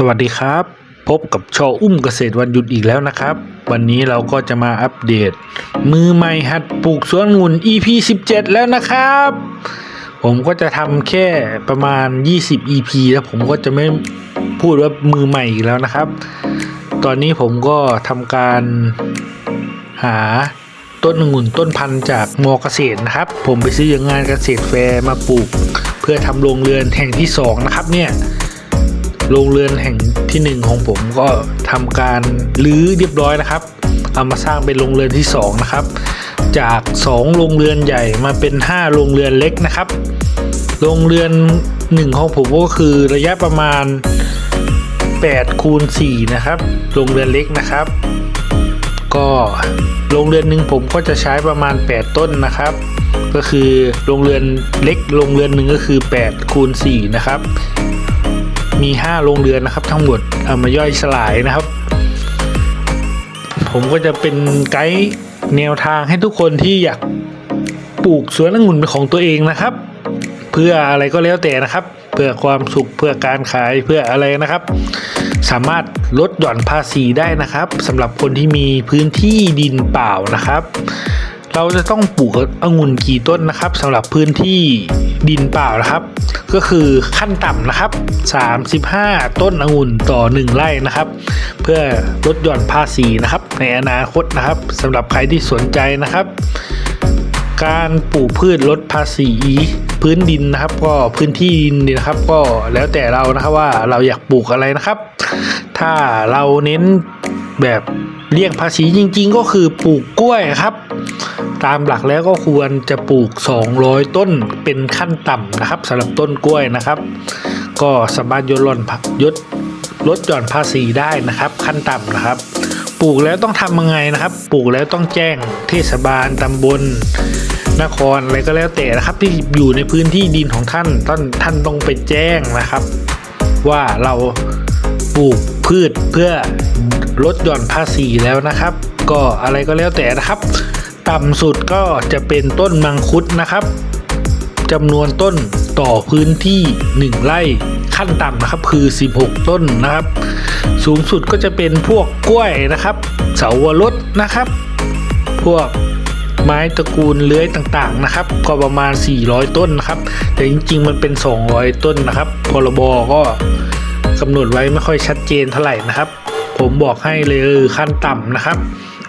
สวัสดีครับ พบกับชออุ้มเกษตรวันหยุดอีกแล้วนะครับ วันนี้เราก็จะมาอัปเดต มือใหม่หัดปลูกสวนงุ่น EP 17 แล้วนะครับ ผมก็จะทำแค่ประมาณ 20 EP แล้วผมก็จะไม่พูดว่ามือใหม่อีกแล้วนะครับ ตอนนี้ผมก็ทำการหาต้นองุ่นต้นพันธุ์จากมอเกษตรนะครับ ผมไปซื้ออย่างงานเกษตรแฟร์มาปลูก เพื่อทำโรงเรือนแห่งที่สองนะครับเนี่ย โรงเรือนแห่งที่หนึ่งของผมก็ทำการรื้อเรียบร้อยนะครับ เอามาสร้างเป็นโรงเรือนที่สองนะครับ จากสองโรงเรือนใหญ่มาเป็นห้าโรงเรือนเล็กนะครับ โรงเรือนหนึ่งของผมก็คือระยะประมาณ8คูณ4นะครับ โรงเรือนเล็กนะครับ ก็โรงเรือนหนึ่งผมก็จะใช้ประมาณ 8 ต้นนะครับ ก็คือโรงเรือนเล็กโรงเรือนหนึ่งก็คือ8คูณ4นะครับ มี 5 โรงเรือนนะครับ ทั้งหมดเอามาย่อยสลายนะครับ ผมก็จะเป็นไกด์แนวทางให้ทุกคนที่อยากปลูกสวนองุ่นเป็นของตัวเองนะครับ เพื่ออะไรก็แล้วแต่นะครับ เพื่อความสุขเพื่อการขายเพื่ออะไรนะครับ สามารถลดหย่อนภาษีได้นะครับสำหรับคนที่มีพื้นที่ดินเปล่านะครับ เราจะต้องปลูกองุ่นกี่ต้นนะครับสำหรับพื้นที่ดินเปล่านะครับ ก็คือขั้นต่ำนะครับ 35 ต้นองุ่นต่อ 1 ไร่นะครับ เพื่อลดหย่อนภาษีนะครับ ในอนาคตนะครับสำหรับใครที่สนใจนะครับ การปลูกพืชลดภาษีพื้นดินนะครับ ก็พื้นที่ดินนี่นะครับ ก็แล้วแต่เรานะครับว่าเราอยากปลูกอะไรนะครับ ถ้าเราเน้น แบบเลี่ยงภาษีจริง ๆ ก็คือปลูกกล้วยครับ ตามหลักแล้วก็ควรจะปลูก 200 ต้นเป็นขั้นต่ำนะครับสำหรับต้นกล้วยนะครับ ก็สามารถยดหล่อนยดลดหย่อนภาษีได้นะครับ ขั้นต่ำนะครับ ปลูกแล้วต้องทำยังไงนะครับ ปลูกแล้วต้องแจ้งเทศบาลตำบลนครอะไรก็แล้วแต่นะครับ ที่อยู่ในพื้นที่ดินของท่านท่านท่านต้องไปแจ้งนะครับ ว่าเราปลูกพืชเพื่อ ลดหย่อนภาษีแล้วนะครับ ก็อะไรก็แล้วแต่นะครับ ต่ำสุดก็จะเป็นต้นมังคุดนะครับจำนวนต้นต่อพื้นที่ 1 ไร่ขั้นต่ำนะครับคือ 16 ต้นนะครับ สูงสุดก็จะเป็นพวกกล้วยนะครับ เสาวรสนะครับ พวกไม้ตระกูลเลื้อยต่างๆนะครับ ก็ประมาณ 400 ต้นนะครับ แต่จริง ๆ มันเป็น 200 ต้นนะครับพรบก็กำหนดไว้ไม่ค่อยชัดเจนเท่าไหร่นะครับ ผมบอกให้เลยเออขั้นต่ำนะครับ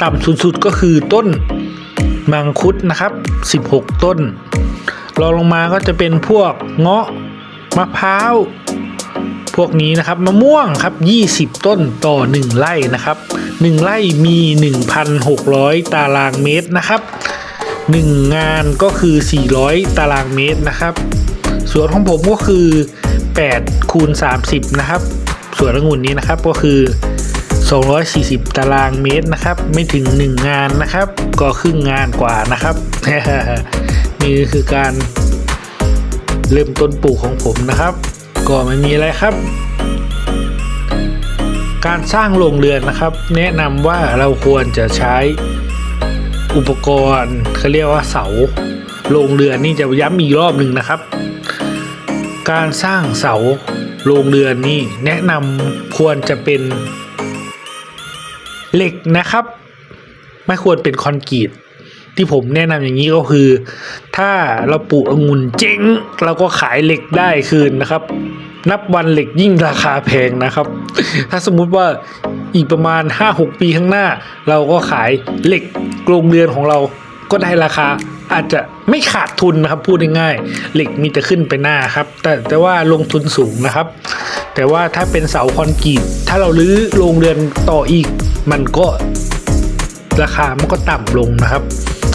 ต่ำสุดๆก็คือต้นมังคุดนะครับ 16 ต้นรองลงมาก็จะเป็นพวกเงาะมะพร้าว พวกนี้นะครับมะม่วงครับ 20 ต้นต่อ 1 ไร่นะครับ 1 ไร่มี 1,600 ตารางเมตรนะครับ 1 งานก็คือ 400 ตารางเมตรนะครับ สวนของผมก็คือ8คูณ30 นะครับ สวนองุ่นนี้นะครับก็คือ 240 ตารางเมตรนะครับ ไม่ถึง 1 งานนะครับ ก็ครึ่งงานกว่านะครับ นี่คือการเริ่มต้นปลูกของผมนะครับ ก็ไม่มีอะไรครับ การสร้างโรงเรือนนะครับ แนะนำว่าเราควรจะใช้อุปกรณ์เขาเรียกว่าเสาโรงเรือนนี่จะย้ำอีกรอบหนึ่งนะครับ การสร้างเสาโรงเรือนนี่แนะนำควรจะเป็น เหล็กนะครับ ไม่ควรเป็นคอนกรีตที่ผมแนะนำอย่างนี้ก็คือ ถ้าเราปลูกองุ่นเจ๊งเราก็ขายเหล็กได้คืนนะครับ นับวันเหล็กยิ่งราคาแพงนะครับ ถ้าสมมุติว่าอีกประมาณ 5-6 ปีข้างหน้า เราก็ขายเหล็กโรงเรือนของเราก็ได้ราคา อาจจะไม่ขาดทุนนะครับพูดง่ายๆเหล็กมีแต่ขึ้นไปหน้าครับ แต่แต่ว่าลงทุนสูงนะครับ แต่ว่าถ้าเป็นเสาคอนกรีตถ้าเราลื้อโรงเรือนต่ออีก มันก็ราคามันก็ต่ำลงนะครับ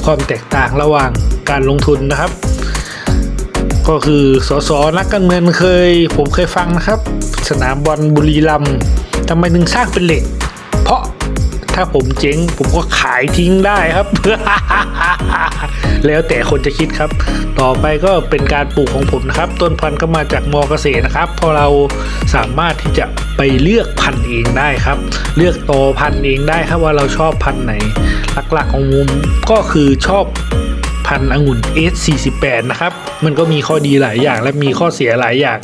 ความแตกต่างระหว่างการลงทุนนะครับ ก็คือสสนักการเมืองเคย ผมเคยฟังนะครับ สนามบอลบุรีรัมย์ทำไมถึงสร้างเป็นเหล็ก เพราะ ถ้าผมเจ๊งผมก็ขายทิ้งได้ครับ แล้วแต่คนจะคิดครับ ต่อไปก็เป็นการปลูกของผมนะครับ ต้นพันธุ์ก็มาจากมอเกษตรนะครับ พอเราสามารถที่จะไปเลือกพันธุ์เองได้ครับ เลือกโตพันธุ์เองได้ครับว่าเราชอบพันธุ์ไหน หลักๆของมุมก็คือชอบ พันธุ์องุ่น S48 นะครับ มันก็มีข้อดีหลายอย่างและมีข้อเสียหลายอย่าง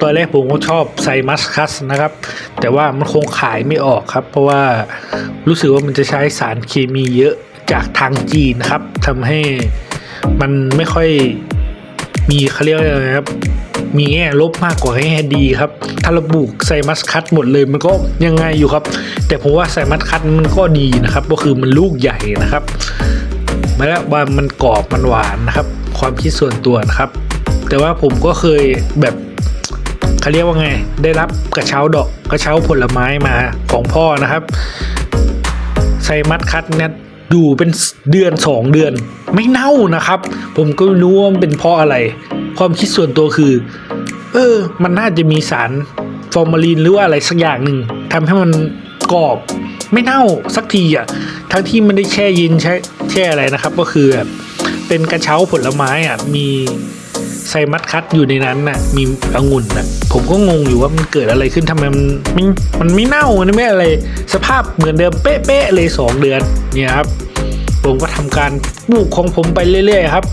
ตอนแรกผมก็ชอบไซมัสคัสนะครับ แต่ว่ามันคงขายไม่ออกครับ เพราะว่ารู้สึกว่ามันจะใช้สารเคมีเยอะจากทางจีนนะครับทำให้มันไม่ค่อยมีเขาเรียกอะไรครับมีแง่ลบมากกว่าแง่ดีครับ ถ้าเราปลูกไซมัสคัตหมดเลยมันก็ยังไงอยู่ครับ แต่ผมว่าไซมัสคัตมันก็ดีนะครับ ก็คือมันลูกใหญ่นะครับ มาแล้วว่ามันกรอบมันหวานนะครับ ความคิดส่วนตัวนะครับ แต่ว่าผมก็เคยแบบเขาเรียกว่าไง ได้รับกระเช้าดอกกระเช้าผลไม้มาของพ่อนะครับไซมัสคัตเนี่ยอยู่เป็นเดือนสองเดือน ไม่เน่านะครับ ผมก็ไม่รู้ว่ามันเป็นเพราะอะไร ความคิดส่วนตัวคือ เออ มันน่าจะมีสารฟอร์มาลีนหรือว่าอะไรสักอย่างหนึ่งทำให้มันกรอบ ไม่เน่าสักทีอะทั้งที่มันได้แช่เย็นใช้แช่อะไรนะครับ ก็คือแบบเป็นกระเช้าผลไม้อะมีไซมัสคัตอยู่ในนั้นน่ะมีองุ่นน่ะผมก็งงอยู่ว่ามันเกิดอะไรขึ้นทำไมมันมันมันไม่เน่ามันไม่อะไร สภาพเหมือนเดิมเป๊ะๆเลยสองเดือนเนี่ยครับผมก็ทำการปลูกของผมไปเรื่อยๆครับ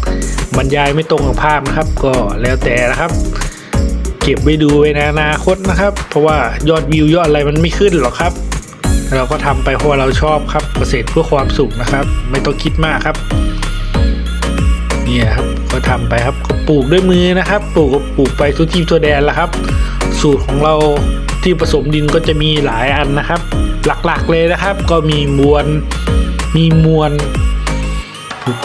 บรรยายไม่ตรงกับภาพนะครับ ก็แล้วแต่นะครับ เก็บไว้ดูไว้ในอนาคตนะครับ เพราะว่ายอดวิวยอดอะไรมันไม่ขึ้นหรอกครับ เราก็ทำไปเพราะเราชอบครับเกษตรเพื่อความสุขนะครับ ไม่ต้องคิดมากครับนี่ครับก็ทำไปครับก็ปลูกด้วยมือนะครับ ปลูกก็ปลูกไปทุกที่ทั่วแดนแล้วครับ สูตรของเราที่ผสมดินก็จะมีหลายอันนะครับ หลักๆเลยนะครับ ก็มีมวลมีมวล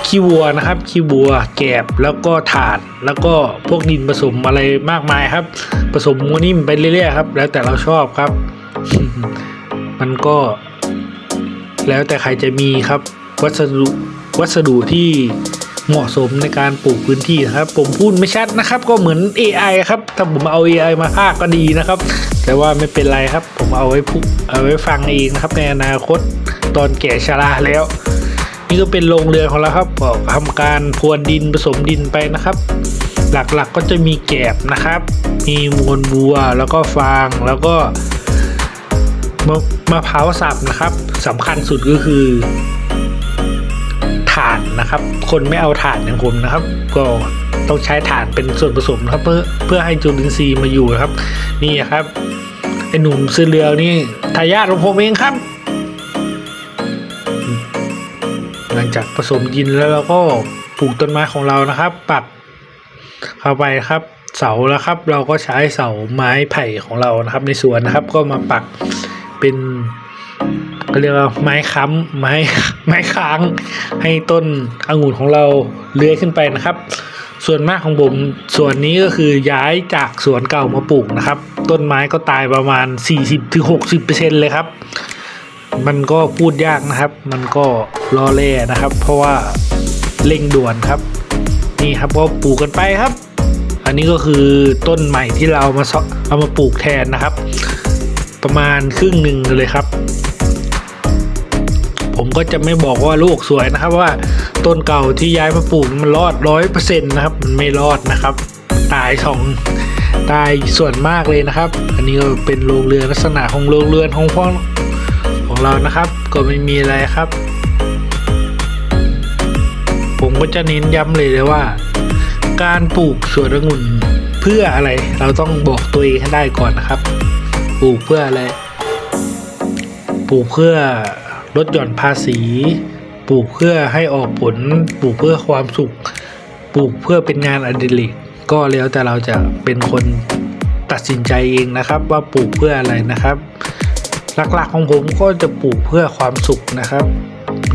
ขี้วัวนะครับขี้วัวแกบแล้วก็ถาดแล้วก็พวกดินผสมอะไรมากมายครับ ผสมมัวนิ่มไปเรื่อยๆครับ แล้วแต่เราชอบครับ มันก็แล้วแต่ใครจะมีครับ วัสดุวัสดุที่เหมาะสมในการปลูกพื้นที่นะครับ ผมพูดไม่ชัดนะครับ ก็เหมือน AI ครับ ถ้าผมเอา AI มาพากก็ดีนะครับ แต่ว่าไม่เป็นไรครับ ผมเอาไว้พูดเอาไว้ฟังเองนะครับ ในอนาคตตอนแก่ชราแล้ว นี่ก็เป็นโรงเรือนของเราครับก็ทำการพรวนดินผสมดินไปนะครับ หลักๆก็จะมีแกบนะครับ มีมวลวัวแล้วก็ฟางแล้วก็ มะมะพร้าวสับนะครับสำคัญสุดก็คือถ่านนะครับ คนไม่เอาถ่านอย่างผมนะครับ ก็ต้องใช้ถ่านเป็นส่วนผสมนะครับเพื่อเพื่อให้จุลินทรีย์มาอยู่นะครับ นี่ครับไอหนุ่มเสื้อเหลืองนี่ทายาทของผมเองครับ หลังจากผสมดินแล้วเราก็ปลูกต้นไม้ของเรานะครับ ปักเข้าไปครับเสาแล้วครับ เราก็ใช้เสาไม้ไผ่ของเรานะครับ ในสวนนะครับ ก็มาปัก เป็นก็เรียกว่าไม้ค้ำไม้ไม้ค้างให้ต้นองุ่นของเราเลื้อยขึ้นไปนะครับ ส่วนมากของผมส่วนนี้ก็คือย้ายจากสวนเก่ามาปลูกนะครับ ต้นไม้ก็ตายประมาณ 40-60%เลยครับ มันก็พูดยากนะครับ มันก็รอแล่นะครับ เพราะว่าเร่งด่วนครับ นี่ครับก็ปลูกกันไปครับ อันนี้ก็คือต้นใหม่ที่เรามาเสาเอามาปลูกแทนนะครับ ประมาณครึ่งหนึ่งเลยครับ ผมก็จะไม่บอกว่าลูกสวยนะครับว่าต้นเก่าที่ย้ายมาปลูกมันรอดร้อยเปอร์เซ็นต์นะครับ มันไม่รอดนะครับ ตายสองตายส่วนมากเลยนะครับ อันนี้ก็เป็นโรงเรือนลักษณะของโรงเรือนของพ่อของเรานะครับ ก็ไม่มีอะไรครับ ผมก็จะเน้นย้ำเลยเลยว่า การปลูกสวนองุ่นเพื่ออะไรเราต้องบอกตัวเองให้ได้ก่อนนะครับ ปลูกเพื่ออะไร ปลูกเพื่อลดหย่อนภาษี ปลูกเพื่อให้ออกผล ปลูกเพื่อความสุข ปลูกเพื่อเป็นงานอดิเรกก็แล้วแต่เราจะเป็นคนตัดสินใจเองนะครับ ว่าปลูกเพื่ออะไรนะครับ หลักๆของผมก็จะปลูกเพื่อความสุขนะครับ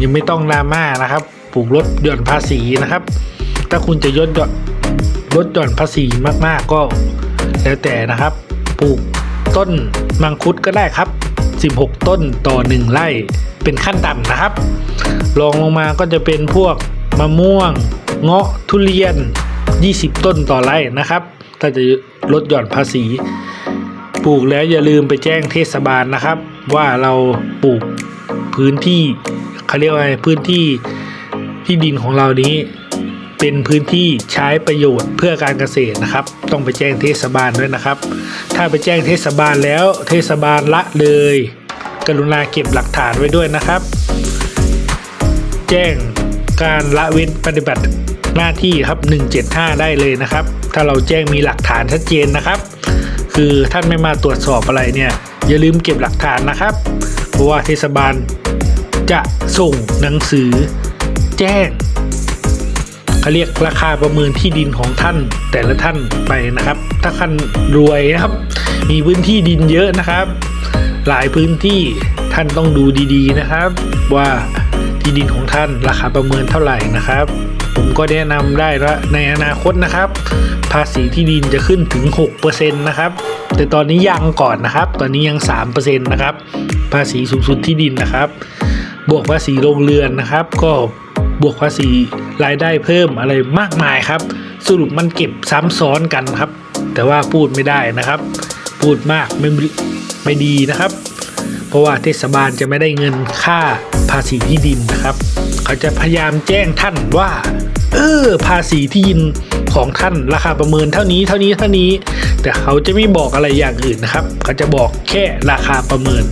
ยังไม่ต้องดราม่านะครับ ปลูกลดหย่อนภาษีนะครับ ถ้าคุณจะลดหย่นลดหย่อนภาษีมากๆก็แล้วแต่นะครับ ปลูก ต้นมังคุดก็ได้ครับ 16 ต้นต่อ 1 ไร่ เป็นขั้นต่ำนะครับรองลงมาก็จะเป็นพวกมะม่วง เงาะทุเรียน 20 ต้นต่อไร่นะครับ ถ้าจะลดหย่อนภาษี ปลูกแล้วอย่าลืมไปแจ้งเทศบาลนะครับ ว่าเราปลูกพื้นที่เขาเรียกว่าไงพื้นที่ที่ดินของเรานี้ เป็นพื้นที่ใช้ประโยชน์เพื่อการเกษตรนะครับ ต้องไปแจ้งเทศบาลด้วยนะครับ ถ้าไปแจ้งเทศบาลแล้วเทศบาลละเลย กรุณาเก็บหลักฐานไว้ด้วยนะครับ แจ้งการละเว้นปฏิบัติหน้าที่ครับ 175 ได้เลยนะครับ ถ้าเราแจ้งมีหลักฐานชัดเจนนะครับ คือท่านไม่มาตรวจสอบอะไรเนี่ยอย่าลืมเก็บหลักฐานนะครับ เพราะว่าเทศบาลจะส่งหนังสือแจ้ง เขาเรียกราคาประเมินที่ดินของท่านแต่ละท่านไปนะครับ ถ้าท่านรวยนะครับ มีพื้นที่ดินเยอะนะครับ หลายพื้นที่ท่านต้องดูดีๆนะครับ ว่าที่ดินของท่านราคาประเมินเท่าไหร่นะครับ ผมก็แนะนำได้ว่าในอนาคตนะครับ ภาษีที่ดินจะขึ้นถึง 6%นะครับ แต่ตอนนี้ยังก่อนนะครับ ตอนนี้ยัง 3%นะครับ ภาษีสูงสุดที่ดินนะครับ บวกภาษีโรงเรือนนะครับ ก็ บวกภาษีรายได้เพิ่มอะไรมากมายครับ สรุปมันเก็บซ้ำซ้อนกันครับ แต่ว่าพูดไม่ได้นะครับ พูดมากไม่ไม่ดีนะครับ เพราะว่าเทศบาลจะไม่ได้เงินค่าภาษีที่ดินนะครับ เขาจะพยายามแจ้งท่านว่า เออภาษีที่ดินของท่านราคาประเมินเท่านี้เท่านี้เท่านี้ แต่เขาจะไม่บอกอะไรอย่างอื่นนะครับ เขาจะบอกแค่ราคาประเมิน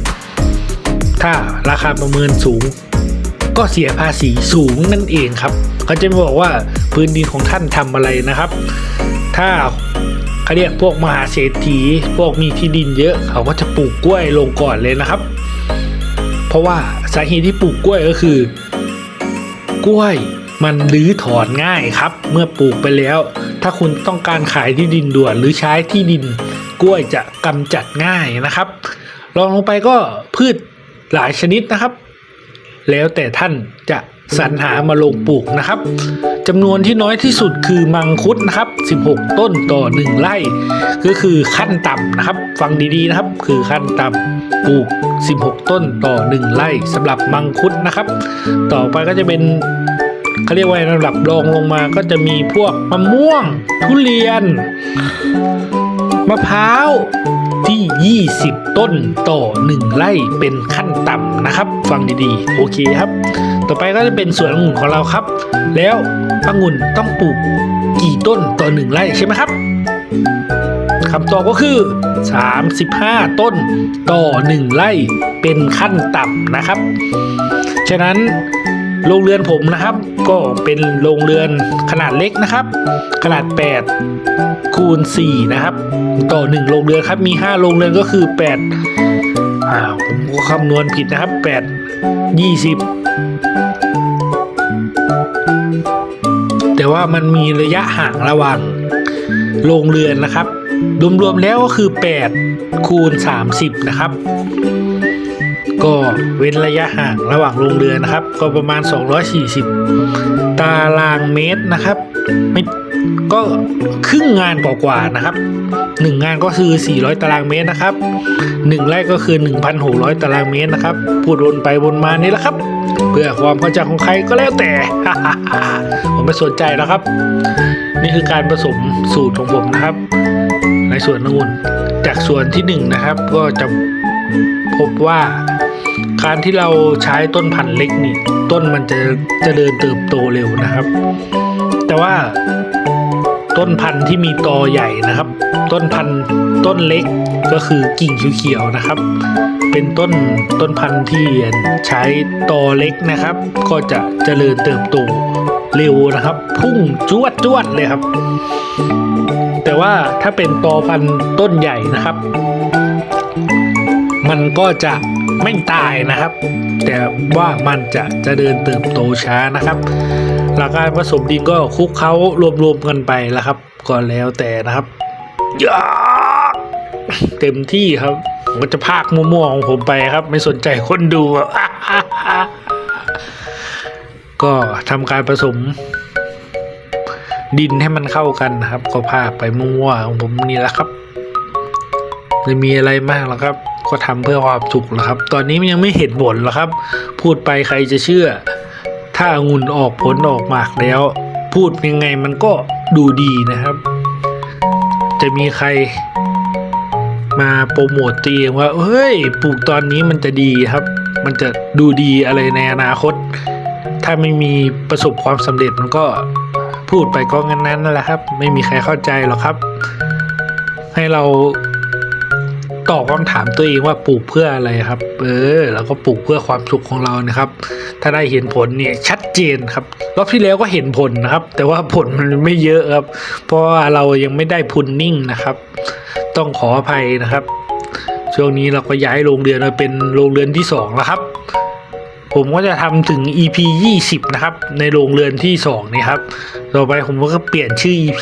ถ้าราคาประเมินสูง ก็เสียภาษีสูงนั่นเองครับเขาจะไม่บอกว่าพื้นดินของท่านทำอะไรนะครับ ถ้าเขาเรียกพวกมหาเศรษฐีพวกมีที่ดินเยอะเขาก็จะปลูกกล้วยลงก่อนเลยนะครับ เพราะว่าสาเหตุที่ปลูกกล้วยก็คือ กล้วยมันรื้อถอนง่ายครับ เมื่อปลูกไปแล้ว ถ้าคุณต้องการขายที่ดินด่วนหรือใช้ที่ดิน กล้วยจะกำจัดง่ายนะครับรองลงไปก็พืชหลายชนิดนะครับ แล้วแต่ท่านจะสรรหามาลงปลูกนะครับจำนวนที่น้อยที่สุดคือมังคุดนะครับ 16 ต้นต่อ 1 ไร่ ก็คือขั้นต่ำนะครับ ฟังดีๆนะครับ คือขั้นต่ำปลูก 16 ต้นต่อ 1 ไร่สำหรับมังคุดนะครับ ต่อไปก็จะเป็นเขาเรียกว่าระดับรองลงมาก็จะมีพวกมะม่วง ทุเรียน มะพร้าว ที่ 20 ต้นต่อ 1 ไร่เป็นขั้นต่ำนะครับ ฟังดีๆ โอเคครับ ต่อไปก็จะเป็นสวนองุ่นของเราครับ แล้วองุ่นต้องปลูกกี่ต้นต่อ 1 ไร่ใช่ไหมครับคำตอบก็คือ 35 ต้นต่อ 1 ไร่เป็นขั้นต่ำนะครับ ฉะนั้น โรงเรือนผมนะครับ ก็เป็นโรงเรือนขนาดเล็กนะครับ ขนาด 8 คูณ 4 นะครับ ต่อ 1 โรงเรือนครับมี 5 โรงเรือนก็คือ 8อ่าผมก็คำนวณผิดนะครับ 8 20 แต่ว่ามันมีระยะห่างระหว่างโรงเรือนนะครับ รวมๆแล้วก็คือ 8 คูณ 30 นะครับ ก็เว้นระยะห่างระหว่างโรงเรือนนะครับ ก็ประมาณ 240 ตารางเมตรนะครับไม่ก็ครึ่งงานกว่าๆนะครับหนึ่งงานก็คือ 400 ตารางเมตรนะครับหนึ่งไร่ก็คือ 1,600 ตารางเมตรนะครับ พูดวนไปวนมานี่แหละครับ เพื่อความเข้าใจของใครก็แล้วแต่ ผมไม่สนใจแล้วครับ นี่คือการผสมสูตรของผมนะครับ ในส่วนองุ่นจากส่วนที่หนึ่งนะครับ ก็จะ พบว่าการที่เราใช้ต้นพันธุ์เล็กนี่ต้นมันจะจะเดินเติบโตเร็วนะครับ แต่ว่าต้นพันธุ์ที่มีตอใหญ่นะครับ ต้นพันธุ์ต้นเล็กก็คือกิ่งเขียวๆนะครับ เป็นต้นต้นพันธุ์ที่ใช้ตอเล็กนะครับ ก็จะเจริญเติบโตเร็วนะครับ พุ่งจวดจวดเลยครับ แต่ว่าถ้าเป็นตอพันธุ์ต้นใหญ่นะครับ มันก็จะไม่ตายนะครับ แต่ว่ามันจะจะเดินเติบโตช้านะครับ หลักการผสมดินก็คุกเคล้ารวมๆกันไปแล้วครับ ก็แล้วแต่นะครับยาเต็มที่ครับผมก็จะพากมั่วๆของผมไปครับ ไม่สนใจคนดูก็ทำการผสมดินให้มันเข้ากันนะครับ ก็พากไปมั่วๆของผมนี่แหละครับไม่มีอะไรมากหรอกครับ ก็ทำเพื่อความสุขแหละครับ ตอนนี้มันยังไม่เห็นผลหรอกครับ พูดไปใครจะเชื่อ ถ้าองุ่นออกผลออกหมากแล้ว พูดยังไงมันก็ดูดีนะครับ จะมีใครมาโปรโมทตัวเองว่า เฮ้ย ปลูกตอนนี้มันจะดีครับ มันจะดูดีอะไรในอนาคต ถ้าไม่มีประสบความสำเร็จมันก็พูดไปก็งั้นนั้นนั่นแหละครับ ไม่มีใครเข้าใจหรอกครับ ให้เรา ตอบคำถามตัวเองว่าปลูกเพื่ออะไรครับ เออเราก็ปลูกเพื่อความสุขของเรานะครับ ถ้าได้เห็นผลเนี่ยชัดเจนครับรอบที่แล้วก็เห็นผลนะครับ แต่ว่าผลมันไม่เยอะครับ เพราะว่าเรายังไม่ได้พุนนิ่งนะครับ ต้องขออภัยนะครับ ช่วงนี้เราก็ย้ายโรงเรือนมาเป็นโรงเรือนที่สองแล้วครับ ผมก็จะทำถึง EP 20 นะครับ ในโรงเรือนที่2นี่ครับต่อไปผมก็เปลี่ยนชื่อ EP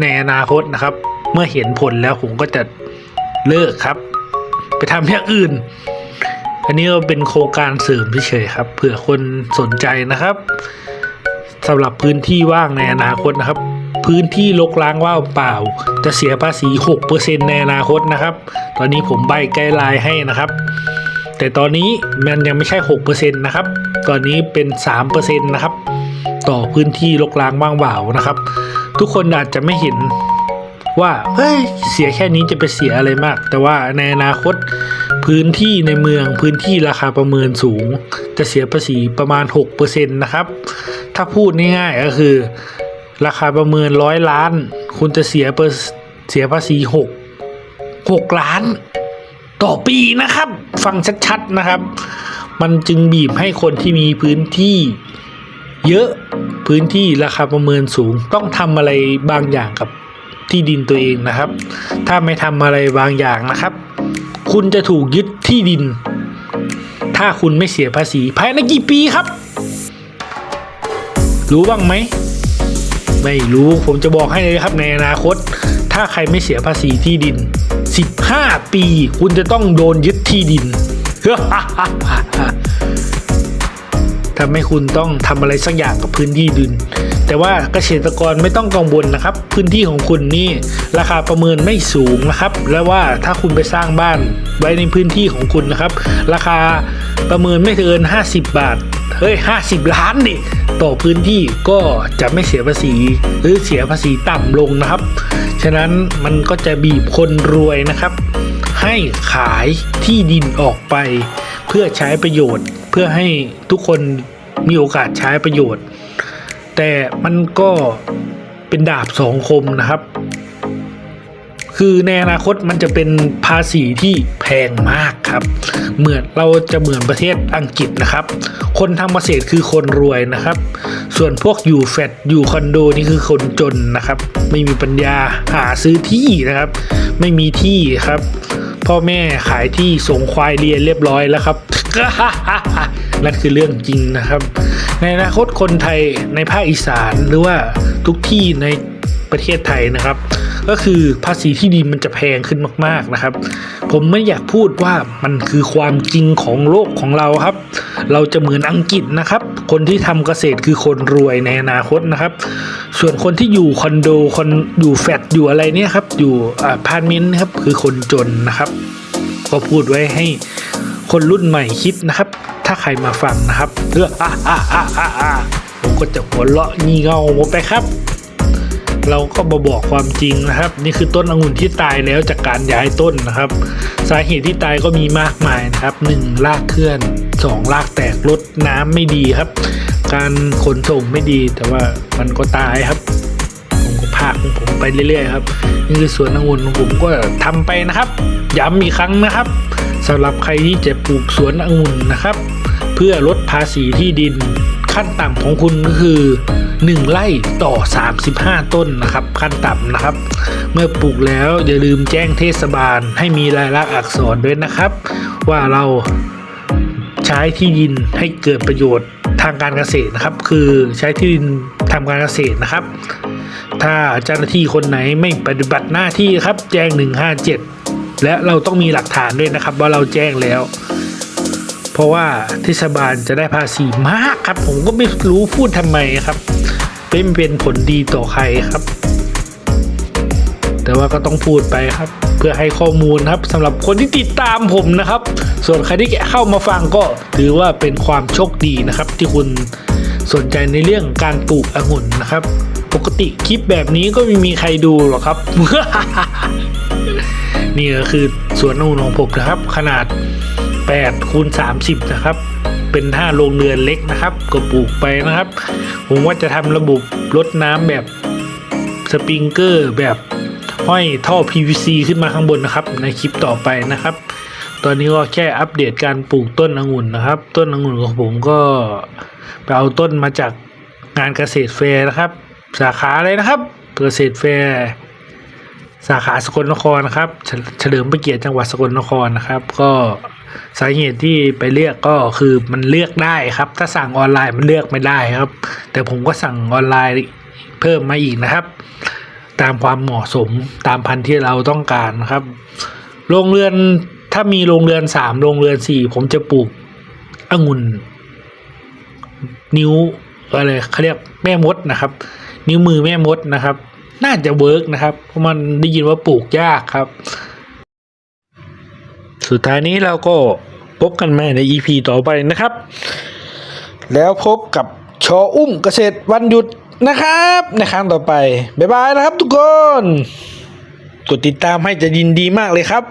ในอนาคตนะครับ เมื่อเห็นผลแล้วผมก็จะ เลิกครับ ไปทำอย่างอื่น อันนี้ก็เป็นโครงการเสริมเฉยๆครับ เผื่อคนสนใจนะครับสำหรับพื้นที่ว่างในอนาคตนะครับ พื้นที่ลกล้างว่างเปล่า จะเสียภาษี 6%ในอนาคตนะครับ ตอนนี้ผมใบไกด์ไลน์ให้นะครับ แต่ตอนนี้มันยังไม่ใช่ 6%นะครับ ตอนนี้เป็น 3%นะครับ ต่อพื้นที่ลกล้างว่างเปล่านะครับ ทุกคนอาจจะไม่เห็น ว่าเฮ้ยเสียแค่นี้จะไปเสียอะไรมาก แต่ว่าในอนาคตพื้นที่ในเมืองพื้นที่ราคาประเมินสูง จะเสียภาษีประมาณ 6%นะครับ ถ้าพูดง่ายๆก็คือ ราคาประเมินร้อยล้าน คุณจะเสียเปอร์เสียภาษี 6 6 ล้าน ต่อปีนะครับ ฟังชัดๆนะครับ มันจึงบีบให้คนที่มีพื้นที่เยอะพื้นที่ราคาประเมินสูงต้องทำอะไรบางอย่างกับ ที่ดินตัวเองนะครับ ถ้าไม่ทำอะไรบางอย่างนะครับ คุณจะถูกยึดที่ดิน ถ้าคุณไม่เสียภาษีภายในกี่ปีครับ รู้บ้างไหม ไม่รู้ผมจะบอกให้เลยครับในอนาคต ถ้าใครไม่เสียภาษีที่ดิน 15 ปี คุณจะต้องโดนยึดที่ดิน ทำให้คุณต้องทำอะไรสักอย่างกับพื้นที่ดิน แต่ว่าเกษตรกรไม่ต้องกังวลนะครับ พื้นที่ของคุณนี่ราคาประเมินไม่สูงนะครับ และว่าถ้าคุณไปสร้างบ้านไว้ในพื้นที่ของคุณนะครับ ราคาประเมินไม่เกิน 50 บาทเฮ้ย50ล้านดิต่อพื้นที่ก็จะไม่เสียภาษี หรือเสียภาษีต่ำลงนะครับ ฉะนั้นมันก็จะบีบคนรวยนะครับ ให้ขายที่ดินออกไป เพื่อใช้ประโยชน์ เพื่อให้ทุกคนมีโอกาสใช้ประโยชน์ แต่มันก็เป็นดาบสองคมนะครับ คือในอนาคตมันจะเป็นภาษีที่แพงมากครับ เหมือนเราจะเหมือนประเทศอังกฤษนะครับ คนทำเกษตรคือคนรวยนะครับ ส่วนพวกอยู่แฟลตอยู่คอนโดนี่คือคนจนนะครับ ไม่มีปัญญาหาซื้อที่นะครับ ไม่มีที่ครับ พ่อแม่ขายที่ส่งควายเรียนเรียบร้อยแล้วครับ นั่นคือเรื่องจริงนะครับ ในอนาคตคนไทยในภาคอีสานหรือว่าทุกที่ในประเทศไทยนะครับ ก็คือภาษีที่ดินมันจะแพงขึ้นมาก ๆนะครับ ผมไม่อยากพูดว่ามันคือความจริงของโลกของเราครับ เราจะเหมือนอังกฤษนะครับ คนที่ทำเกษตรคือคนรวยในอนาคตนะครับ ส่วนคนที่อยู่คอนโดคนอยู่แฟลตอยู่อะไรเนี่ยครับ อยู่อาพาร์ตเมนต์ครับคือคนจนนะครับ ก็พูดไว้ให้คนรุ่นใหม่คิดนะครับ ถ้าใครมาฟังนะครับเอออ่าอ่าอ่าอ่าอ่าผมก็จะหัวเราะงีเงาหมดไปครับ เราก็มาบอกความจริงนะครับ นี่คือต้นองุ่นที่ตายแล้วจากการย้ายต้นนะครับ สาเหตุที่ตายก็มีมากมายนะครับหนึ่งรากเคลื่อนสองรากแตกรดน้ำไม่ดีครับ การขนส่งไม่ดีแต่ว่ามันก็ตายครับผมก็พากของผมไปเรื่อยๆครับนี่คือสวนองุ่นของผมก็ทำไปนะครับ ย้ำอีกครั้งนะครับสำหรับใครที่จะปลูกสวนองุ่นนะครับ เพื่อลดภาษีที่ดิน ขั้นต่ำของคุณก็คือ 1ไร่ต่อ 35 ต้นนะครับ ขั้นต่ำนะครับ เมื่อปลูกแล้วอย่าลืมแจ้งเทศบาลให้มีลายลักษณ์อักษรด้วยนะครับ ว่าเราใช้ที่ดินให้เกิดประโยชน์ทางการเกษตรนะครับ คือใช้ที่ดินทำการเกษตรนะครับ ถ้าเจ้าหน้าที่คนไหนไม่ปฏิบัติหน้าที่ครับ แจ้ง 157 และเราต้องมีหลักฐานด้วยนะครับ ว่าเราแจ้งแล้ว ราะว่าเทศบาลจะได้ภาษีมากครับ ผมก็ไม่รู้พูดทำไมครับเป็นเป็นผลดีต่อใครครับ แต่ว่าก็ต้องพูดไปครับ เพื่อให้ข้อมูลครับสำหรับคนที่ติดตามผมนะครับ ส่วนใครที่เข้ามาฟังก็ถือว่าเป็นความโชคดีนะครับ ที่คุณสนใจในเรื่องการปลูกองุ่นนะครับ ปกติคลิปแบบนี้ก็ไม่มีใครดูหรอกครับ นี่ก็คือสวนองุ่นของผมนะครับ ขนาด 8คูณ30 นะครับ เป็นท่าโรงเรือนเล็กนะครับ ก็ปลูกไปนะครับ ผมว่าจะทำระบบรดน้ำแบบสปริงเกอร์แบบห้อยท่อ PVC ขึ้นมาข้างบนนะครับ ในคลิปต่อไปนะครับ ตอนนี้ก็แค่อัปเดตการปลูกต้นองุ่นนะครับ ต้นองุ่นของผมก็ไปเอาต้นมาจากงานเกษตรแฟร์นะครับ สาขาอะไรนะครับเกษตรแฟร์สาขาสกลนครนะครับเฉเฉลิมพระเกียรติจังหวัดสกลนครนะครับ ก็ สาเหตุที่ไปเลือกก็คือมันเลือกได้ครับ ถ้าสั่งออนไลน์มันเลือกไม่ได้ครับ แต่ผมก็สั่งออนไลน์เพิ่มมาอีกนะครับ ตามความเหมาะสมตามพันธุ์ที่เราต้องการนะครับโรงเรือนถ้ามีโรงเรือนสามโรงเรือนสี่ผมจะปลูกองุ่น นิ้วอะไรเขาเรียกแม่มดนะครับ นิ้วมือแม่มดนะครับ น่าจะเวิร์กนะครับเพราะมันได้ยินว่าปลูกยากครับ สุดท้ายนี้เราก็พบกันใหม่ใน EP ต่อไปนะครับ แล้วพบกับชออุ้มเกษตรวันหยุดนะครับ ในครั้งต่อไป บ๊ายบายนะครับทุกคน กดติดตามให้จะยินดีมากเลยครับ